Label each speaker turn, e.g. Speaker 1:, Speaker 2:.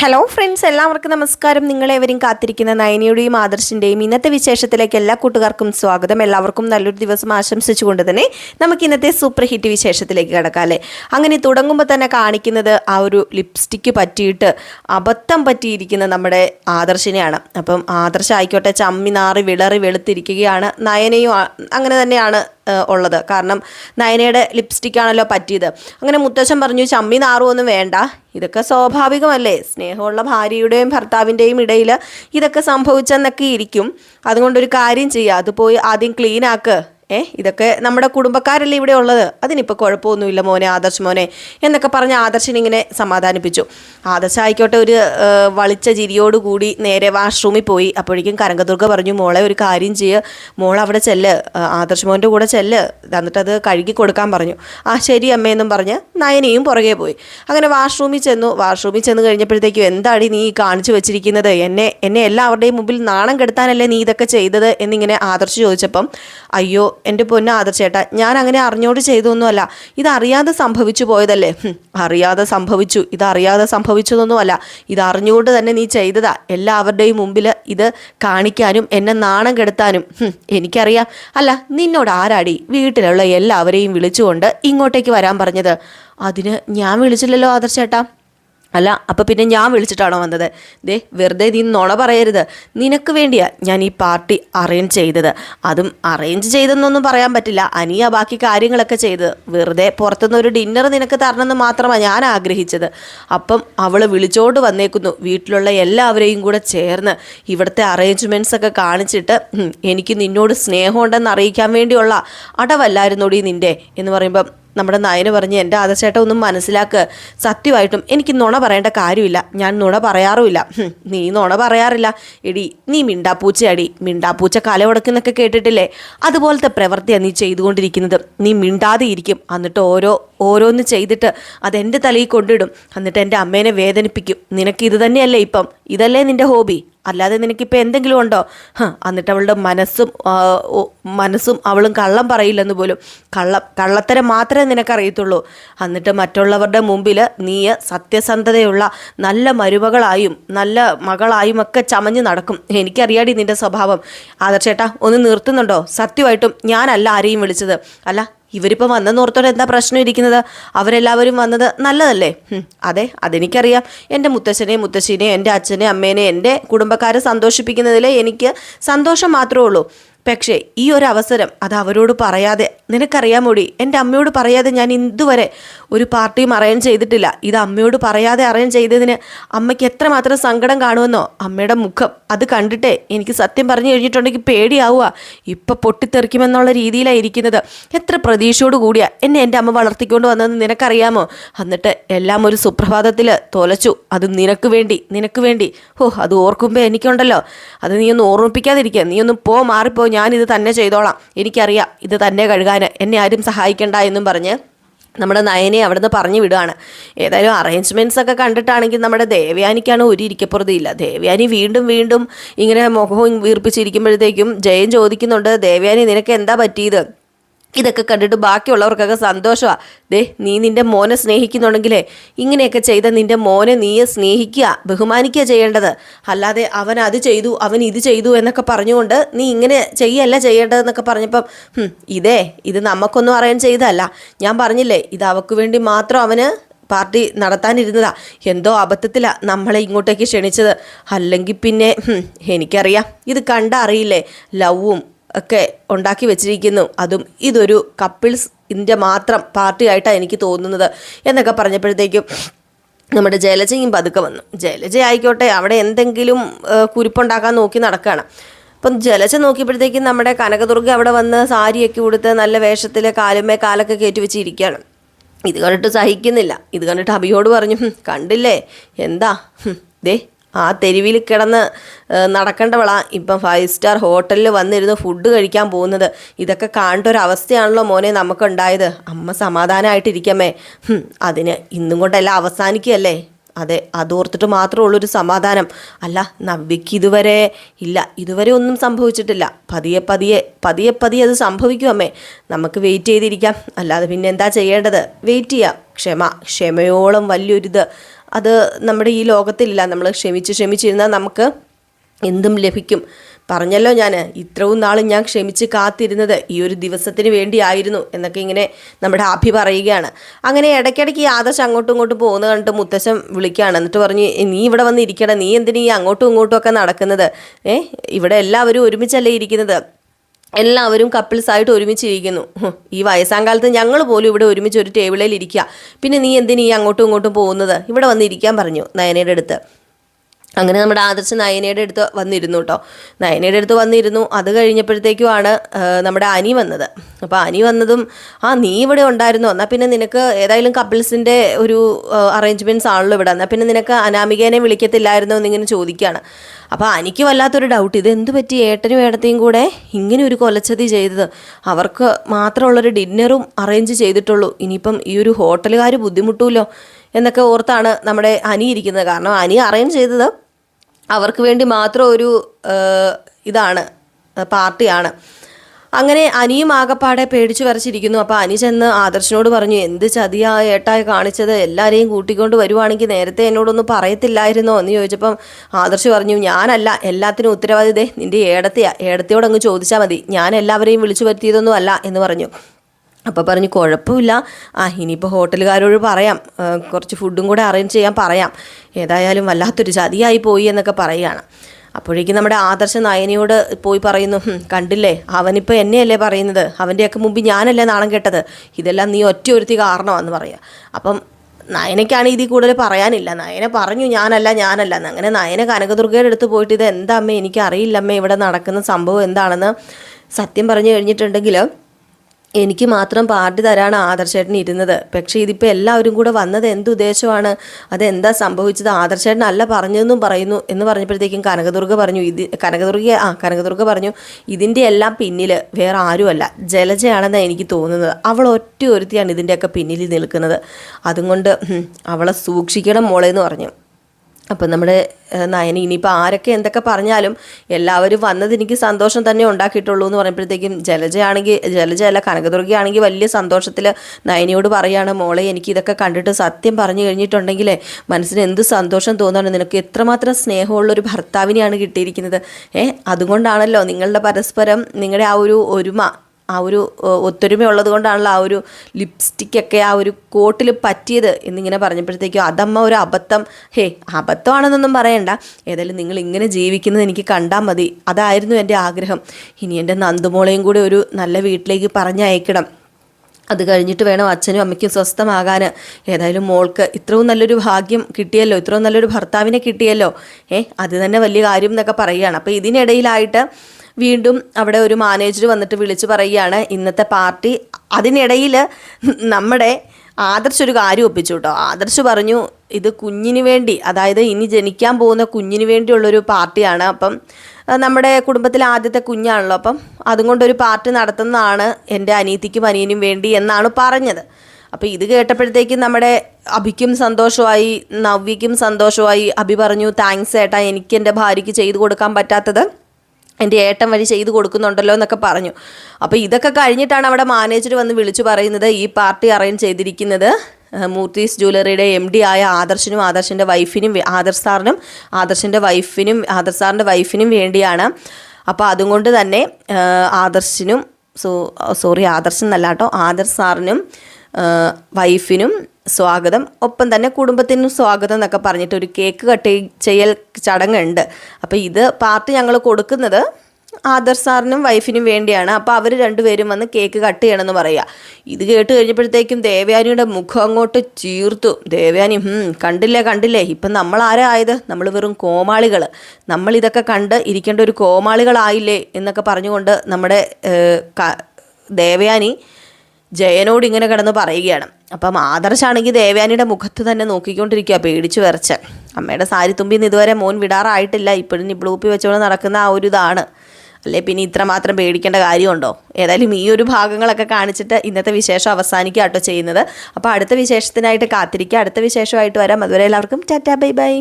Speaker 1: Hello friends എല്ലാവർക്കും നമസ്കാരം. നിങ്ങളെവരും കാത്തിരിക്കുന്ന നയനിയുടെയും ആദർശിന്റെയും ഇന്നത്തെ വിശേഷത്തിലേക്ക് എല്ലാ കൂട്ടുകാർക്കും സ്വാഗതം. എല്ലാവർക്കും നല്ലൊരു ദിവസം ആശംസിച്ചുകൊണ്ട് തന്നെ നമുക്ക് ഇന്നത്തെ സൂപ്പർ ഹിറ്റ് വിശേഷത്തിലേക്ക് കിടക്കാം അല്ലേ? അങ്ങനെ തുടങ്ങുമ്പോൾ തന്നെ കാണിക്കുന്നത് ആ ഒരു ലിപ്സ്റ്റിക്ക് പറ്റിയിട്ട് അബദ്ധം പറ്റിയിരിക്കുന്ന നമ്മുടെ ആദർശിനെയാണ്. അപ്പം ആദർശ ആയിക്കോട്ടെ ചമ്മി നാറി വിളറി വെളുത്തിരിക്കുകയാണ്. നയനയും അങ്ങനെ തന്നെയാണ് ഉള്ളത്. കാരണം നയനയുടെ ലിപ്സ്റ്റിക് ആണല്ലോ പറ്റിയത്. അങ്ങനെ മുത്തശ്ശൻ പറഞ്ഞു ചമ്മി നാറുമൊന്നും വേണ്ട. ഇതൊക്കെ സ്വാഭാവികമല്ലേ? സ്നേഹമുള്ള ഭാര്യയുടെയും ഭർത്താവിന്റെയും ഇടയിൽ ഇതൊക്കെ സംഭവിച്ചെന്നൊക്കെ ഇരിക്കും. അതുകൊണ്ടൊരു കാര്യം ചെയ്യുക അത് പോയി ആദ്യം ക്ലീൻ ആക്ക്. ഏ ഇതൊക്കെ നമ്മുടെ കുടുംബക്കാരല്ലേ ഇവിടെ ഉള്ളത്? അതിനിപ്പോൾ കുഴപ്പമൊന്നുമില്ല മോനെ ആദർശ് മോനെ എന്നൊക്കെ പറഞ്ഞ് ആദർശിനിങ്ങനെ സമാധാനിപ്പിച്ചു. ആദർശ് ആയിക്കോട്ടെ ഒരു വളിച്ച ചിരിയോടുകൂടി നേരെ വാഷ്റൂമിൽ പോയി. അപ്പോഴേക്കും കരങ്കദുർഗ പറഞ്ഞു മോളെ ഒരു കാര്യം ചെയ്യ്. മോൾ അവിടെ ചെല്ല്. ആദർശ് മോന്റെ കൂടെ ചെല്ല്. എന്നിട്ടത് കഴുകി കൊടുക്കാൻ പറഞ്ഞു. ആ ശരി അമ്മയെന്നും പറഞ്ഞ് നയനിയും പുറകെ പോയി. അങ്ങനെ വാഷ്റൂമിൽ ചെന്നു. വാഷ്റൂമിൽ ചെന്ന് കഴിഞ്ഞപ്പോഴത്തേക്കും എന്താടി നീ കാണിച്ചു വെച്ചിരിക്കുന്നത്? എന്നെ എന്നെ എല്ലാവരുടെയും മുമ്പിൽ നാണം കെടുത്താനല്ലേ നീ ഇതൊക്കെ ചെയ്തത്? എന്നിങ്ങനെ ആദർശ് ചോദിച്ചപ്പം അയ്യോ എന്റെ പൊന്ന് ആദർശേട്ടാ ഞാൻ അങ്ങനെ അറിഞ്ഞോട് ചെയ്തൊന്നുമല്ല. ഇത് അറിയാതെ സംഭവിച്ചു പോയതല്ലേ? അറിയാതെ സംഭവിച്ചു. ഇതറിയാതെ സംഭവിച്ചതൊന്നുമല്ല. ഇതറിഞ്ഞുകൊണ്ട് തന്നെ നീ ചെയ്തതാ. എല്ലാവരുടെയും മുമ്പിൽ ഇത് കാണിക്കാനും എന്നെ നാണം കെടുത്താനും. എനിക്കറിയാം. അല്ല നിന്നോട് ആരാടി വീട്ടിലുള്ള എല്ലാവരെയും വിളിച്ചുകൊണ്ട് ഇങ്ങോട്ടേക്ക് വരാൻ പറഞ്ഞത്? അതിന് ഞാൻ വിളിച്ചില്ലല്ലോ ആദർശേട്ടാ. അല്ല അപ്പം പിന്നെ ഞാൻ വിളിച്ചിട്ടാണോ വന്നത്? ദേ വെറുതെ നീ നുണ പറയരുത്. നിനക്ക് വേണ്ടിയാ ഞാൻ ഈ പാർട്ടി അറേഞ്ച് ചെയ്തത്. അതും അറേഞ്ച് ചെയ്തെന്നൊന്നും പറയാൻ പറ്റില്ല. അനിയ ബാക്കി കാര്യങ്ങളൊക്കെ ചെയ്തത് വെറുതെ പുറത്തുനിന്ന് ഒരു ഡിന്നർ നിനക്ക് തരണമെന്ന് മാത്രമാണ് ഞാൻ ആഗ്രഹിച്ചത്. അപ്പം അവൾ വിളിച്ചോണ്ട് വന്നേക്കുന്നു. വീട്ടിലുള്ള എല്ലാവരെയും കൂടെ ചേർന്ന് ഇവിടുത്തെ അറേഞ്ച്മെന്റ്സ് ഒക്കെ കാണിച്ചിട്ട് എനിക്ക് നിന്നോട് സ്നേഹമുണ്ടെന്ന് അറിയിക്കാൻ വേണ്ടിയുള്ള അടവല്ലായിരുന്നോടി നിന്റെ എന്ന് പറയുമ്പം നമ്മുടെ നയന് പറഞ്ഞ് എന്റെ ആദർശേട്ട ഒന്നും മനസ്സിലാക്ക്. സത്യമായിട്ടും എനിക്ക് നുണ പറയേണ്ട കാര്യമില്ല. ഞാൻ നുണ പറയാറുമില്ല. നീ നുണ പറയാറില്ല. എടി നീ മിണ്ടാപ്പൂച്ചയാടി. മിണ്ടാപ്പൂച്ച കല ഉടക്കുന്നൊക്കെ കേട്ടിട്ടില്ലേ? അതുപോലത്തെ പ്രവൃത്തിയാണ് നീ ചെയ്തുകൊണ്ടിരിക്കുന്നത്. നീ മിണ്ടാതെ ഇരിക്കും. എന്നിട്ട് ഓരോ ഓരോന്ന് ചെയ്തിട്ട് അതെന്റെ തലയിൽ കൊണ്ടിടും. എന്നിട്ട് എന്റെ അമ്മേനെ വേദനിപ്പിക്കും. നിനക്ക് ഇത് തന്നെയല്ലേ ഇപ്പം? ഇതല്ലേ നിന്റെ ഹോബി? അല്ലാതെ നിനക്കിപ്പോൾ എന്തെങ്കിലും ഉണ്ടോ? എന്നിട്ട് അവളുടെ മനസ്സും മനസ്സും അവളും കള്ളം പറയില്ലെന്ന് പോലും. കള്ളം കള്ളത്തരം മാത്രമേ നിനക്കറിയത്തുള്ളൂ. എന്നിട്ട് മറ്റുള്ളവരുടെ മുമ്പിൽ നീ സത്യസന്ധതയുള്ള നല്ല മരുമകളായും നല്ല മകളായും ഒക്കെ ചമഞ്ഞ് നടക്കും. എനിക്കറിയാടി നിന്റെ സ്വഭാവം. ആദർശേട്ടാ ഒന്ന് നിർത്തുന്നുണ്ടോ? സത്യമായിട്ടും ഞാനല്ല ആരെയും വിളിച്ചത്. അല്ല ഇവരിപ്പോൾ വന്നെന്നോർത്തോടെ എന്താ പ്രശ്നം ഇരിക്കുന്നത്? അവരെല്ലാവരും വന്നത് നല്ലതല്ലേ? അതെ അതെനിക്കറിയാം. എന്റെ മുത്തശ്ശനെയും മുത്തശ്ശിനെയും എന്റെ അച്ഛനെയും അമ്മേനെയും എന്റെ കുടുംബക്കാരെ സന്തോഷിപ്പിക്കുന്നതിൽ എനിക്ക് സന്തോഷം മാത്രമേ ഉള്ളൂ. പക്ഷേ ഈ ഒരു അവസരം അത് അവരോട് പറയാതെ നിനക്കറിയാമോടി എന്റെ അമ്മയോട് പറയാതെ ഞാൻ ഇതുവരെ ഒരു പാർട്ടിയും അറേഞ്ച് ചെയ്തിട്ടില്ല. ഇത് അമ്മയോട് പറയാതെ അറേഞ്ച് ചെയ്തതിന് അമ്മയ്ക്ക് എത്രമാത്രം സങ്കടം കാണുമെന്നോ? അമ്മയുടെ മുഖം അത് കണ്ടിട്ടേ എനിക്ക് സത്യം പറഞ്ഞു കഴിഞ്ഞിട്ടുണ്ടെങ്കിൽ പേടിയാവുക. ഇപ്പം പൊട്ടിത്തെറിക്കുമെന്നുള്ള രീതിയിലാണ് ഇരിക്കുന്നത്. എത്ര പ്രതീക്ഷയോട് കൂടിയാ എന്നെ എന്റെ അമ്മ വളർത്തിക്കൊണ്ട് വന്നതെന്ന് നിനക്കറിയാമോ? എന്നിട്ട് എല്ലാം ഒരു സുപ്രഭാതത്തിൽ തോലച്ചു. അത് നിനക്ക് വേണ്ടി നിനക്ക് വേണ്ടി. ഓ അത് ഓർക്കുമ്പോൾ എനിക്കുണ്ടല്ലോ. അത് നീ ഒന്ന് ഓർമ്മിപ്പിക്കാതിരിക്കുക. നീ ഒന്ന് പോ മാറിപ്പോ. ഞാനിത് തന്നെ ചെയ്തോളാം. എനിക്കറിയാം ഇത് തന്നെ കഴുകാൻ എന്നെ ആരും സഹായിക്കണ്ട എന്നും പറഞ്ഞ് നമ്മുടെ നയനെ അവിടുന്ന് പറഞ്ഞു വിടുകയാണ് ഏതായാലും അറേഞ്ച്മെന്റ്സ് ഒക്കെ കണ്ടിട്ടാണെങ്കിൽ നമ്മുടെ ദേവയാനിക്കാണ് ഒരു ഇരിക്കപ്പുറതിയില്ല ദേവയാനി വീണ്ടും വീണ്ടും ഇങ്ങനെ മുഖവും വീർപ്പിച്ചിരിക്കുമ്പോഴത്തേക്കും ജയൻ ചോദിക്കുന്നുണ്ട് ദേവയാനി നിനക്ക് എന്താ പറ്റിയത്? ഇതൊക്കെ കണ്ടിട്ട് ബാക്കിയുള്ളവർക്കൊക്കെ സന്തോഷമാണ് ദേ നീ നിന്റെ മോനെ സ്നേഹിക്കുന്നുണ്ടെങ്കിലേ ഇങ്ങനെയൊക്കെ ചെയ്ത നിന്റെ മോനെ നീയെ സ്നേഹിക്കുക ബഹുമാനിക്കുക ചെയ്യേണ്ടത്. അല്ലാതെ അവൻ അത് ചെയ്തു അവൻ ഇത് ചെയ്തു എന്നൊക്കെ പറഞ്ഞുകൊണ്ട് നീ ഇങ്ങനെ ചെയ്യല്ല ചെയ്യേണ്ടതെന്നൊക്കെ പറഞ്ഞപ്പം "ഹും, ഇതേ ഇത് നമുക്കൊന്നും അറിയാൻ ചെയ്തതല്ല. ഞാൻ പറഞ്ഞില്ലേ ഇത് അവക്ക് വേണ്ടി മാത്രം അവന് പാർട്ടി നടത്താനിരുന്നതാ. എന്തോ അബദ്ധത്തിലാണ് നമ്മളെ ഇങ്ങോട്ടേക്ക് ക്ഷണിച്ചത്. അല്ലെങ്കിൽ പിന്നെ എനിക്കറിയാം. ഇത് കണ്ട അറിയില്ലേ ലവും ഒക്കെ ഉണ്ടാക്കി വെച്ചിരിക്കുന്നു. അതും ഇതൊരു കപ്പിൾസ് ഇതിന്റെ മാത്രം പാർട്ടിയായിട്ടാണ് എനിക്ക് തോന്നുന്നത് എന്നൊക്കെ പറഞ്ഞപ്പോഴത്തേക്കും നമ്മുടെ ജലജയും പതുക്കെ വന്നു. ജലജ ആയിക്കോട്ടെ അവിടെ എന്തെങ്കിലും കുരുപ്പുണ്ടാക്കാൻ നോക്കി നടക്കുകയാണ് അപ്പം ജലജ നോക്കിയപ്പോഴത്തേക്കും നമ്മുടെ കനകദുർഗ അവിടെ വന്ന് സാരിയൊക്കെ ഉടുത്ത് നല്ല വേഷത്തിൽ കാലുമേ കാലൊക്കെ കയറ്റി വെച്ചിരിക്കുകയാണ്. ഇത് കണ്ടിട്ട് സഹിക്കുന്നില്ല. ഇത് കണ്ടിട്ട് അഭിയോട് പറഞ്ഞു കണ്ടില്ലേ? എന്താ? ദേ ആ തെരുവിൽ കിടന്ന് നടക്കേണ്ടവളാണ് ഇപ്പം ഫൈവ് സ്റ്റാർ ഹോട്ടലിൽ വന്നിരുന്ന് ഫുഡ് കഴിക്കാൻ പോകുന്നത്. ഇതൊക്കെ കാണേണ്ട ഒരു അവസ്ഥയാണല്ലോ മോനെ നമുക്കുണ്ടായത്. അമ്മ സമാധാനമായിട്ടിരിക്കമ്മേ അതിന് ഇന്നും കൊണ്ടെല്ലാം അവസാനിക്കുകയല്ലേ? അതെ അതോർത്തിട്ട് മാത്രമേ ഒരു സമാധാനം. അല്ല നവ്യക്ക് ഇതുവരെ ഇല്ല. ഇതുവരെ ഒന്നും സംഭവിച്ചിട്ടില്ല. പതിയെ പതിയെ പതിയെ പതിയെ അത് സംഭവിക്കും അമ്മേ. നമുക്ക് വെയിറ്റ് ചെയ്തിരിക്കാം. അല്ലാതെ പിന്നെ എന്താ ചെയ്യേണ്ടത്? വെയിറ്റ് ചെയ്യാം. ക്ഷമ ക്ഷമയോളം വലിയൊരിത്. അത് നമ്മുടെ ഈ ലോകത്തിലില്ല. നമ്മൾ ക്ഷമിച്ച് ക്ഷമിച്ചിരുന്നാൽ നമുക്ക് എന്തും ലഭിക്കും. പറഞ്ഞല്ലോ ഞാൻ ഇത്രവും നാളും ഞാൻ ക്ഷമിച്ച് കാത്തിരുന്നത് ഈ ഒരു ദിവസത്തിന് വേണ്ടിയായിരുന്നു എന്നൊക്കെ ഇങ്ങനെ നമ്മുടെ ആഭി പറയുകയാണ്. അങ്ങനെ ഇടയ്ക്കിടയ്ക്ക് ആദർശ് അങ്ങോട്ടും ഇങ്ങോട്ടും പോകുന്ന കണ്ടിട്ട് മുത്തശ്ശൻ വിളിക്കുകയാണ്. എന്നിട്ട് പറഞ്ഞ് നീ ഇവിടെ വന്ന് ഇരിക്കണം നീ എന്തിനീ ഈ അങ്ങോട്ടും ഇങ്ങോട്ടും ഒക്കെ നടക്കുന്നത്? ഏ ഇവിടെ എല്ലാവരും ഒരുമിച്ചല്ലേ ഇരിക്കുന്നത്? എല്ലാവരും കപ്പിൾസ് ആയിട്ട് ഒരുമിച്ചിരിക്കുന്നു. ഈ വയസ്സാം കാലത്ത് ഞങ്ങൾ പോലും ഇവിടെ ഒരുമിച്ച് ഒരു ടേബിളിൽ ഇരിക്കുക. പിന്നെ നീ എന്തിനീ അങ്ങോട്ടും ഇങ്ങോട്ടും പോകുന്നത്? ഇവിടെ വന്ന് ഇരിക്കാൻ പറഞ്ഞു നയനയുടെ അടുത്ത്. അങ്ങനെ നമ്മുടെ ആദർശ് നയനയുടെ അടുത്ത് വന്നിരുന്നു കേട്ടോ നയനയുടെ അടുത്ത് വന്നിരുന്നു. അത് കഴിഞ്ഞപ്പോഴത്തേക്കുമാണ് നമ്മുടെ അനി വന്നത്. അപ്പോൾ അനി വന്നതും ആ നീ ഇവിടെ ഉണ്ടായിരുന്നോ. എന്നാൽ പിന്നെ നിനക്ക് ഏതായാലും കപ്പിൾസിന്റെ ഒരു അറേഞ്ച്മെന്റ്സ് ആണല്ലോ ഇവിടെ. എന്നാൽ പിന്നെ നിനക്ക് അനാമികേനെ വിളിക്കത്തില്ലായിരുന്നോ എന്നിങ്ങനെ ചോദിക്കുകയാണ്. അപ്പോൾ അനിക്ക് വല്ലാത്തൊരു ഡൗട്ട് ഇത് എന്ത് പറ്റി? ഏട്ടനും ഏടത്തെയും കൂടെ ഇങ്ങനെ ഒരു കൊലച്ചതി ചെയ്തത്. അവർക്ക് മാത്രമുള്ളൊരു ഡിന്നറും അറേഞ്ച് ചെയ്തിട്ടുള്ളൂ. ഇനിയിപ്പം ഈ ഒരു ഹോട്ടലുകാർ ബുദ്ധിമുട്ടുമല്ലോ എന്നൊക്കെ ഓർത്താണ് നമ്മുടെ അനി ഇരിക്കുന്നത്. കാരണം അനി അറേഞ്ച് ചെയ്തത് അവർക്ക് വേണ്ടി മാത്രം ഒരു ഇതാണ് പാർട്ടിയാണ്. അങ്ങനെ അനിയും ആകപ്പാടെ പേടിച്ചു വരച്ചിരിക്കുന്നു. അപ്പോൾ അനി ചെന്ന് ആദർശനോട് പറഞ്ഞു എന്ത് ചതിയാ ഏട്ടായി കാണിച്ചത്? എല്ലാവരെയും കൂട്ടിക്കൊണ്ട് വരുവാണെങ്കിൽ നേരത്തെ എന്നോടൊന്നും പറയത്തില്ലായിരുന്നോ? എന്ന് ചോദിച്ചപ്പം ആദർശ് പറഞ്ഞു ഞാനല്ല എല്ലാത്തിനും ഉത്തരവാദിതേ നിന്റെ ഏടത്തെയാ ഏടത്തിയോട് അങ്ങ് ചോദിച്ചാൽ മതി. ഞാൻ എല്ലാവരെയും വിളിച്ചു വരുത്തിയതൊന്നും അല്ല എന്ന് പറഞ്ഞു. അപ്പോൾ പറഞ്ഞു കുഴപ്പമില്ല. ആ ഇനിയിപ്പോൾ ഹോട്ടലുകാരോട് പറയാം. കുറച്ച് ഫുഡും കൂടെ അറേഞ്ച് ചെയ്യാൻ പറയാം. ഏതായാലും വല്ലാത്തൊരു ചതിയായി പോയി എന്നൊക്കെ പറയുകയാണ്. അപ്പോഴേക്കും നമ്മുടെ ആദർശ നയനയോട് പോയി പറയുന്നു "ഹും, കണ്ടില്ലേ? അവനിപ്പോൾ എന്നെയല്ലേ പറയുന്നത്? അവന്റെയൊക്കെ മുമ്പ് ഞാനല്ലേ നാണം കേട്ടത്? ഇതെല്ലാം നീ ഒറ്റ ഒരുത്തി കാരണമാണെന്ന് പറയുക. അപ്പം നയനയ്ക്കാണ് ഇതിൽ കൂടുതൽ പറയാനില്ല. നയന പറഞ്ഞു ഞാനല്ല ഞാനല്ല എന്ന്. അങ്ങനെ നയന കനകദുർഗയുടെ അടുത്ത് പോയിട്ട് ഇത് എന്താ അമ്മേ? എനിക്കറിയില്ല അമ്മേ ഇവിടെ നടക്കുന്ന സംഭവം എന്താണെന്ന്? സത്യം പറഞ്ഞു കഴിഞ്ഞിട്ടുണ്ടെങ്കിൽ എനിക്ക് മാത്രം പാർട്ടി തരാണ് ആദർശേട്ടൻ ഇരുന്നത്. പക്ഷേ ഇതിപ്പോൾ എല്ലാവരും കൂടെ വന്നത് എന്ത് ഉദ്ദേശമാണ്? അതെന്താ സംഭവിച്ചത്? ആദർശേട്ടൻ അല്ല പറഞ്ഞതെന്നും പറയുന്നു എന്ന് പറഞ്ഞപ്പോഴത്തേക്കും കനകദുർഗ പറഞ്ഞു ഇത് കനകദുർഗ ആ കനകദുർഗ പറഞ്ഞു ഇതിന്റെ എല്ലാം പിന്നിൽ വേറെ ആരുമല്ല. ജലജയാണെന്നാണ് എനിക്ക് തോന്നുന്നത്. അവൾ ഒറ്റ ഒരുത്തിയാണ് ഇതിന്റെയൊക്കെ പിന്നിൽ നിൽക്കുന്നത്. അതുകൊണ്ട് അവളെ സൂക്ഷിക്കണം മോളെ എന്ന് പറഞ്ഞു. അപ്പം നമ്മുടെ ഏഹ്, നയന ഇനിയിപ്പോൾ ആരൊക്കെ എന്തൊക്കെ പറഞ്ഞാലും എല്ലാവരും വന്നത് എനിക്ക് സന്തോഷം തന്നെ ഉണ്ടാക്കിയിട്ടുള്ളൂ എന്ന് പറയുമ്പോഴത്തേക്കും ജലജയാണെങ്കിൽ ജലജ അല്ല കനകദുർഗയാണെങ്കിൽ വലിയ സന്തോഷത്തിൽ നയനയോട് പറയാണ് മോളെ എനിക്ക് ഇതൊക്കെ കണ്ടിട്ട് സത്യം പറഞ്ഞു കഴിഞ്ഞിട്ടുണ്ടെങ്കിലേ മനസ്സിന് എന്ത് സന്തോഷം തോന്നാണ് നിനക്ക് എത്രമാത്രം സ്നേഹമുള്ളൊരു ഭർത്താവിനെയാണ് കിട്ടിയിരിക്കുന്നത്. ഏ അതുകൊണ്ടാണല്ലോ നിങ്ങളുടെ പരസ്പരം നിങ്ങളുടെ ആ ഒരു ഒരുമ ആ ഒരു ഏഹ്, ഒത്തൊരുമ ഉള്ളത് കൊണ്ടാണല്ലോ ആ ഒരു ലിപ്സ്റ്റിക്കൊക്കെ ആ ഒരു കോട്ടിൽ പറ്റിയത് എന്നിങ്ങനെ പറഞ്ഞപ്പോഴത്തേക്കും അതമ്മ ഒരു അബദ്ധം. ഹേ അബദ്ധമാണെന്നൊന്നും പറയണ്ട. ഏതായാലും നിങ്ങൾ ഇങ്ങനെ ജീവിക്കുന്നത് എനിക്ക് കണ്ടാൽ മതി. അതായിരുന്നു എന്റെ ആഗ്രഹം. ഇനി എന്റെ നന്ദുമോളെയും കൂടി ഒരു നല്ല വീട്ടിലേക്ക് പറഞ്ഞയക്കണം. അത് കഴിഞ്ഞിട്ട് വേണം അച്ഛനും അമ്മയ്ക്കും സ്വസ്ഥമാകാൻ ഏതായാലും മോൾക്ക് ഇത്രയും നല്ലൊരു ഭാഗ്യം കിട്ടിയല്ലോ. ഇത്രയും നല്ലൊരു ഭർത്താവിനെ കിട്ടിയല്ലോ. ഏ അത് തന്നെ വലിയ കാര്യം എന്നൊക്കെ പറയുകയാണ്. അപ്പോൾ ഇതിനിടയിലായിട്ട് വീണ്ടും അവിടെ ഒരു മാനേജർ വന്നിട്ട് വിളിച്ചു പറയുകയാണ് ഇന്നത്തെ പാർട്ടി അതിനിടയിൽ നമ്മുടെ ആദർശ് ഒരു കാര്യം ഒപ്പിച്ചു കേട്ടോ. ആദർശ് പറഞ്ഞു ഇത് കുഞ്ഞിന് വേണ്ടി അതായത് ഇനി ജനിക്കാൻ പോകുന്ന കുഞ്ഞിന് വേണ്ടിയുള്ളൊരു പാർട്ടിയാണ്. അപ്പം നമ്മുടെ കുടുംബത്തിലെ ആദ്യത്തെ കുഞ്ഞാണല്ലോ. അപ്പം അതും കൊണ്ടൊരു പാർട്ടി നടത്തുന്നതാണ് എന്റെ അനീതിക്കും അനിയനും വേണ്ടി എന്നാണ് പറഞ്ഞത്. അപ്പോൾ ഇത് കേട്ടപ്പോഴത്തേക്കും നമ്മുടെ അഭിക്കും സന്തോഷമായി നവ്യയ്ക്കും സന്തോഷമായി അഭി പറഞ്ഞു താങ്ക്സ് ഏട്ടാ എനിക്ക് എന്റെ ഭാര്യയ്ക്ക് ചെയ്തു കൊടുക്കാൻ പറ്റാത്തത്. എന്റെ ഏട്ടൻ വഴി ചെയ്തു കൊടുക്കുന്നുണ്ടല്ലോ എന്നൊക്കെ പറഞ്ഞു. അപ്പോൾ ഇതൊക്കെ കഴിഞ്ഞിട്ടാണ് അവിടെ മാനേജർ വന്ന് വിളിച്ചു പറയുന്നത് ഈ പാർട്ടി അറേഞ്ച് ചെയ്തിരിക്കുന്നത്. മൂർത്തീസ് ജ്വല്ലറിയുടെ എം ഡി ആയ ആദർശിനും ആദർശിന്റെ വൈഫിനും ആദർശ് സാറിനും ആദർശിന്റെ വൈഫിനും ആദർശ് സാറിന്റെ വൈഫിനും വേണ്ടിയാണ്. അപ്പോൾ അതുകൊണ്ട് തന്നെ ആദർശിനും സോ സോറി ആദർശൻ എന്നല്ല കേട്ടോ ആദർശ് സാറിനും വൈഫിനും സ്വാഗതം. ഒപ്പം തന്നെ കുടുംബത്തിനും സ്വാഗതം എന്നൊക്കെ പറഞ്ഞിട്ട് ഒരു കേക്ക് കട്ട് ചെയ്യൽ ചടങ്ങുണ്ട്. അപ്പോൾ ഇത് പാർട്ടി ഞങ്ങൾ കൊടുക്കുന്നത് ആദർ സാറിനും വൈഫിനും വേണ്ടിയാണ്. അപ്പോൾ അവർ രണ്ടുപേരും വന്ന് കേക്ക് കട്ട് ചെയ്യണമെന്ന് പറയുക ഇത് കേട്ട് കഴിഞ്ഞപ്പോഴത്തേക്കും ദേവയാനിയുടെ മുഖം അങ്ങോട്ട് ചീർത്തു. ദേവയാനി കണ്ടില്ലേ കണ്ടില്ലേ? ഇപ്പം നമ്മൾ ആരായത് നമ്മൾ വെറും കോമാളികൾ. നമ്മൾ ഇതൊക്കെ കണ്ട് ഇരിക്കേണ്ട ഒരു കോമാളികളായില്ലേ? എന്നൊക്കെ പറഞ്ഞുകൊണ്ട് നമ്മുടെ ദേവയാനി ജയനോട് ഇങ്ങനെ കിടന്ന് പറയുകയാണ്. അപ്പം ആദർശാണെങ്കിൽ ദേവയാനിയുടെ മുഖത്ത് തന്നെ നോക്കിക്കൊണ്ടിരിക്കുക പേടിച്ചു വരച്ച് അമ്മയുടെ സാരി തുമ്പിന്ന് ഇതുവരെ മോൻ വിടാറായിട്ടില്ല. ഇപ്പോഴും നിബ്ലൂപ്പി വെച്ചുകൊണ്ട് നടക്കുന്ന ആ ഒരു ഇതാണ്. അല്ലേ പിന്നെ ഇത്രമാത്രം പേടിക്കേണ്ട കാര്യമുണ്ടോ? ഏതായാലും ഈ ഒരു ഭാഗങ്ങളൊക്കെ കാണിച്ചിട്ട് ഇന്നത്തെ വിശേഷം അവസാനിക്കുക കേട്ടോ ചെയ്യുന്നത്. അപ്പോൾ അടുത്ത വിശേഷത്തിനായിട്ട് കാത്തിരിക്കുക. അടുത്ത വിശേഷമായിട്ട് വരാം. അതുവരെ എല്ലാവർക്കും ടാറ്റാ ബൈ ബൈ.